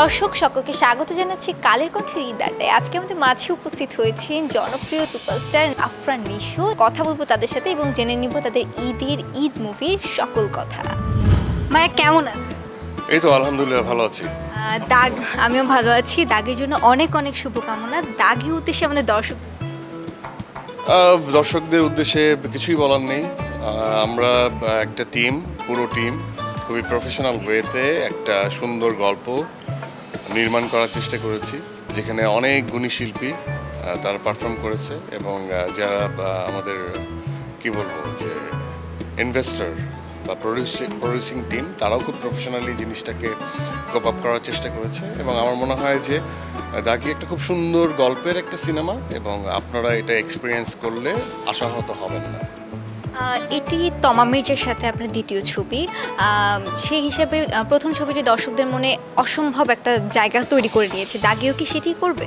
দর্শক সকলকে স্বাগত জানাচ্ছি কালের কণ্ঠের আড্ডায় আজকে আমাদের মাঝে উপস্থিত হয়েছেন জনপ্রিয় সুপারস্টার আফরান নিশো। কথা বলব তাদের সাথে এবং জেনে নিব তাদের ঈদের ঈদ মুভির সকল কথা। মায়া কেমন আছে এই তো আলহামদুলিল্লাহ ভালো আছি। দাগ আমিও ভালো আছি। দাগের জন্য অনেক অনেক শুভকামনা। দাগের উদ্দেশ্যে আমাদের দর্শক দর্শকদের উদ্দেশ্যে কিছুই বলার নেই। আমরা একটা টিম পুরো টিম খুবই প্রফেশনাল ওয়েতে একটা সুন্দর গল্প নির্মাণ করার চেষ্টা করেছি, যেখানে অনেক গুণী শিল্পী তারা পারফর্ম করেছে এবং যারা আমাদের, কি বলব, যে ইনভেস্টর বা প্রডিউসিং প্রডিউসিং টিম তারাও খুব প্রফেশনালি জিনিসটাকে কোপ আপ করার চেষ্টা করেছে এবং আমার মনে হয় যে, দাগি একটা খুব সুন্দর গল্পের একটা সিনেমা এবং আপনারা এটা এক্সপিরিয়েন্স করলে আশাহত হবেন না। এটি তমা মির্জার সাথে আপনার দ্বিতীয় ছবি। সেই হিসাবে প্রথম ছবিটি দর্শকদের মনে অসম্ভব একটা জায়গা তৈরি করে নিয়েছে। দাগিও কি সেটি করবে?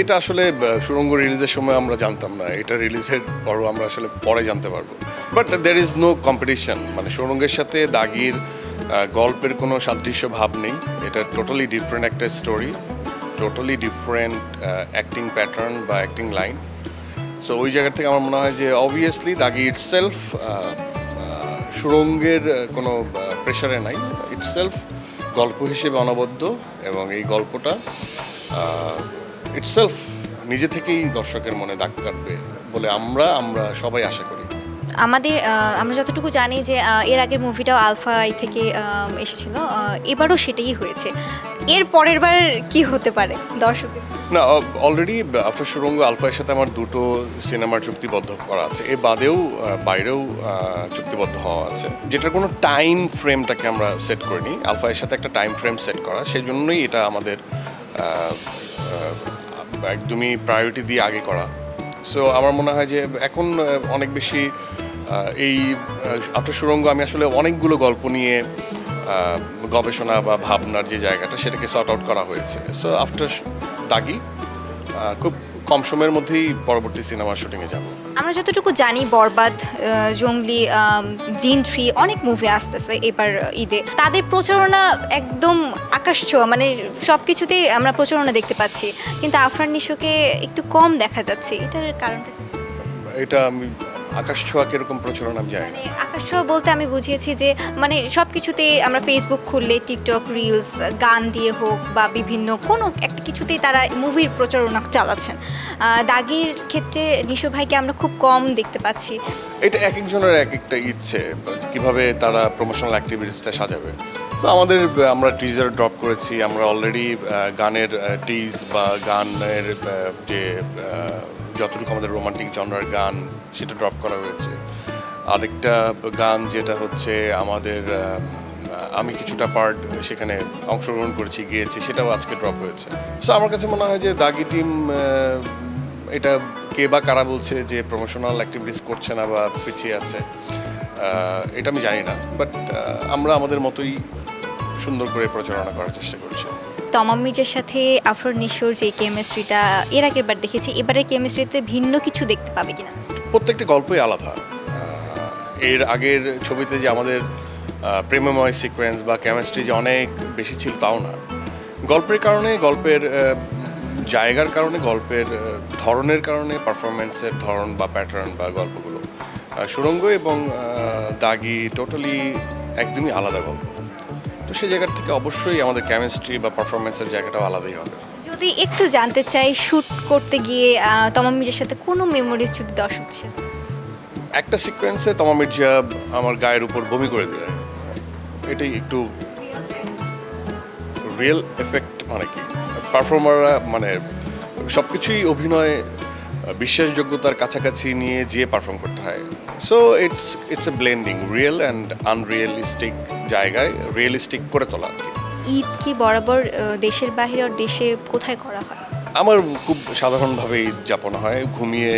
এটা আসলে সুরঙ্গ রিলিজের সময় আমরা জানতাম না। এটা রিলিজের পরও আমরা আসলে পরে জানতে পারব। But there is no competition মানে সুরঙ্গের সাথে দাগির গল্পের কোনো সাদৃশ্য ভাব নেই। এটা টোটালি ডিফারেন্ট একটা story totally different acting pattern বা অ্যাক্টিং লাইন সো ওই জায়গা থেকে আমার মনে হয় যে অবভিয়াসলি দাগি ইটসেলফ সুরঙ্গের কোনো প্রেশারে নাই। ইটসেলফ গল্প হিসেবে অনবদ্য এবং এই গল্পটা ইটসেলফ নিজে থেকেই দর্শকের মনে দাগ কাটবে বলে আমরা আমরা সবাই আশা করি। আমাদের আমরা যতটুকু জানি যে এর আগের মুভিটাও আলফা থেকে এসেছিল। এবারও সেটাই হয়েছে। এর পরের বার কি হতে পারে দর্শকের? না অলরেডি আফটার সুরঙ্গ আলফার সাথে আমার দুটো সিনেমার চুক্তিবদ্ধ করা আছে। এ বাদেও বাইরেও চুক্তিবদ্ধ হওয়া আছে। যেটার কোনো টাইম ফ্রেমটাকে আমরা সেট করিনি। আলফায়ের সাথে একটা টাইম ফ্রেম সেট করা। সেই জন্যই এটা আমাদের একদমই প্রায়োরিটি দিয়ে আগে করা। সো আমার মনে হয় যে এখন অনেক বেশি এই আফটার সুরঙ্গ আমি আসলে অনেকগুলো গল্প নিয়ে গবেষণা বা ভাবনার যে জায়গাটা সেটাকে সর্ট আউট করা হয়েছে। সো আফটার দাগি খুব কম সময়ের মধ্যেই পরবর্তী সিনেমার শুটিংয়ে যাব। আমরা যতটুকু জানি বরবাদ জঙ্গলি জিন থ্রি অনেক মুভি আসতেছে এবার ঈদে। তাদের প্রচারণা একদম আকাশ ছোঁয়া মানে সব কিছুতেই আমরা প্রচারণা দেখতে পাচ্ছি। কিন্তু আফরান নিশোকে একটু কম দেখা যাচ্ছে। এটার কারণটা এটা আমি আকাশ ছোঁয়া কীরকম প্রচলন আমি জানি না। মানে আকাশ ছোঁয়া বলতে আমি বুঝিয়েছি যে মানে সব কিছুতেই আমরা ফেসবুক খুললে টিকটক রিলস গান দিয়ে হোক বা বিভিন্ন কোনো একটা কিছুতেই তারা মুভির প্রচারণা চালাচ্ছেন। দাগির ক্ষেত্রে নিশো ভাইকে আমরা খুব কম দেখতে পাচ্ছি। এটা এক একজনের এক একটা ইচ্ছে কীভাবে তারা প্রমোশনাল অ্যাক্টিভিটিসটা সাজাবে। তো আমাদের আমরা টিজার ড্রপ করেছি আমরা অলরেডি গানের টিজ বা গানের যে যতটুকু আমাদের রোমান্টিক জনরার গান, সেটা ড্রপ করা হয়েছে। আরেকটা গান যেটা হচ্ছে আমাদের আমি কিছুটা পার্ট সেখানে অংশগ্রহণ করেছি, গিয়েছি, সেটাও আজকে ড্রপ হয়েছে। সো আমার কাছে মনে হয় যে দাগি টিম এটা কে বা কারা বলছে যে প্রমোশনাল অ্যাক্টিভিটিস করছে না বা পিছিয়ে আছে এটা আমি জানি না। বাট আমরা আমাদের মতোই সুন্দর করে প্রচারণা করার চেষ্টা করছি। তমাম মির্জার সাথে আফরান নিশোর যে কেমিস্ট্রিটা এর আগের বার দেখেছি, এবারের কেমিস্ট্রিতে ভিন্ন কিছু দেখতে পাবে কিনা? প্রত্যেকটি গল্পই আলাদা। এর আগের ছবিতে যে আমাদের প্রেমময় সিকোয়েন্স বা কেমিস্ট্রি যে অনেক বেশি ছিল তাও না। গল্পের কারণে, গল্পের জায়গার কারণে, গল্পের ধরনের কারণে পারফরমেন্সের ধরন বা প্যাটার্ন বা গল্পগুলো। সুরঙ্গ এবং দাগি টোটালি একদমই আলাদা গল্প। তো সেই জায়গার থেকে অবশ্যই আমাদের কেমিস্ট্রি বা পারফরমেন্সের জায়গাটাও আলাদাই হবে। যদি একটু জানতে চাই শ্যুট করতে গিয়ে তমাম মির্জার সাথে কোনো মেমোরিজ যদি দর্শকদের সাথে? একটা সিকোয়েন্সে তমা মির্জা আমার গায়ের উপর বমি করে দিলেন। এটাই একটু রিয়েল এফেক্ট মানে কি? পারফর্মাররা মানে সব কিছুই অভিনয় বিশ্বাসযোগ্যতার কাছাকাছি নিয়ে যেয়ে পারফর্ম করতে হয়। So it's it's a blending real and unrealistic জায়গায় রিয়েলিস্টিক করে তোলা ঈদ কি বরাবর দেশের বাইরে আর দেশে কোথায় করা হয়? আমার খুব সাধারণভাবেই যাপন হয়। ঘুমিয়ে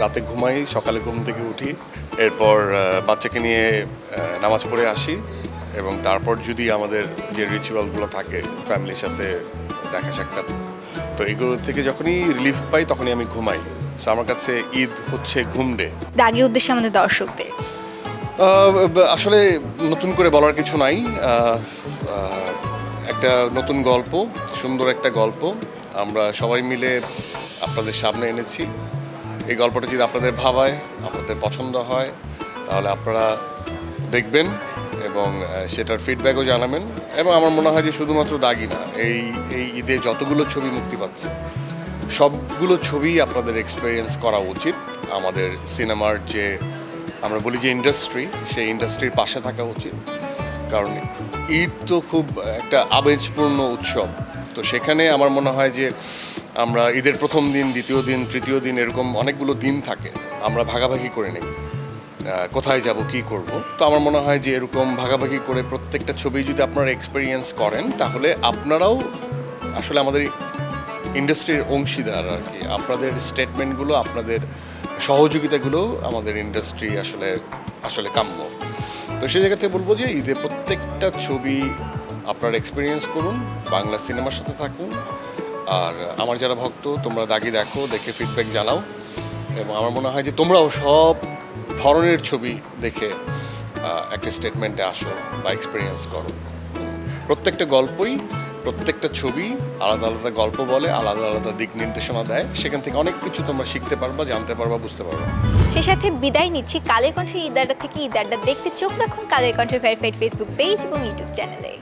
রাতে ঘুমাই সকালে ঘুম থেকে উঠি এরপর বাচ্চাকে নিয়ে নামাজ পড়ে আসি এবং তারপর যদি আমাদের যে রিচুয়ালগুলো থাকে ফ্যামিলির সাথে দেখা সাক্ষাৎ তো এগুলো থেকে যখনই রিলিফ পাই তখনই আমি ঘুমাই। So আমার কাছে ঈদ হচ্ছে ঘুম ডে। দাগি উদ্দেশ্যে আমাদের দর্শকদের। আসলে নতুন করে বলার কিছু নাই। একটা নতুন গল্প সুন্দর একটা গল্প। আমরা সবাই মিলে আপনাদের সামনে এনেছি। এই গল্পটা যদি আপনাদের ভাবায় আপনাদের পছন্দ হয় তাহলে আপনারা দেখবেন। এবং সেটার ফিডব্যাকও জানাবেন। এবং আমার মনে হয় যে শুধুমাত্র দাগি না, এই এই ঈদে যতগুলো ছবি মুক্তি পাচ্ছে, সবগুলো ছবি আপনাদের এক্সপিরিয়েন্স করা উচিত। আমাদের সিনেমার যে, আমরা বলি যে ইন্ডাস্ট্রি সেই ইন্ডাস্ট্রির পাশে থাকা উচিত। কারণ ঈদ তো খুব একটা আবেজপূর্ণ উৎসব। তো সেখানে আমার মনে হয় যে, আমরা ঈদের প্রথম দিন, দ্বিতীয় দিন, তৃতীয় দিন এরকম অনেকগুলো দিন থাকে। আমরা ভাগাভাগি করে নিই। কোথায় যাব, কি করব? তো আমার মনে হয় যে এরকম ভাগাভাগি করে প্রত্যেকটা ছবি যদি আপনারা এক্সপিরিয়েন্স করেন, তাহলে আপনারাও আসলে আমাদের ইন্ডাস্ট্রির অংশীদার আর কি। আপনাদের স্টেটমেন্টগুলো আপনাদের সহযোগিতাগুলো আমাদের ইন্ডাস্ট্রি আসলে আসলে কাম্য। তো সেই জায়গা থেকে বলব যে ঈদে প্রত্যেকটা ছবি আপনারা এক্সপিরিয়েন্স করুন, বাংলা সিনেমার সাথে থাকুন। আর আমার যারা ভক্ত, তোমরা দাগি দেখো, দেখে ফিডব্যাক জানাও। এবং আমার মনে হয় যে তোমরাও সব ধরনের ছবি দেখে একটা স্টেটমেন্টে আসো বা এক্সপিরিয়েন্স করো। প্রত্যেকটা গল্পই, প্রত্যেকটা ছবি আলাদা আলাদা গল্প বলে, আলাদা আলাদা দিক নির্দেশনা দেয়। সেখান থেকে অনেক কিছু তোমরা শিখতে পারবা, জানতে পারবা, বুঝতে পারবা। সে সাথে বিদায় নিচ্ছি কালের কণ্ঠের ঈদারটা থেকে। ঈদারটা দেখতে চোখ রাখুন কালের কণ্ঠের ভেরিফাইড ফেসবুক পেজ এবং ইউটিউব চ্যানেলে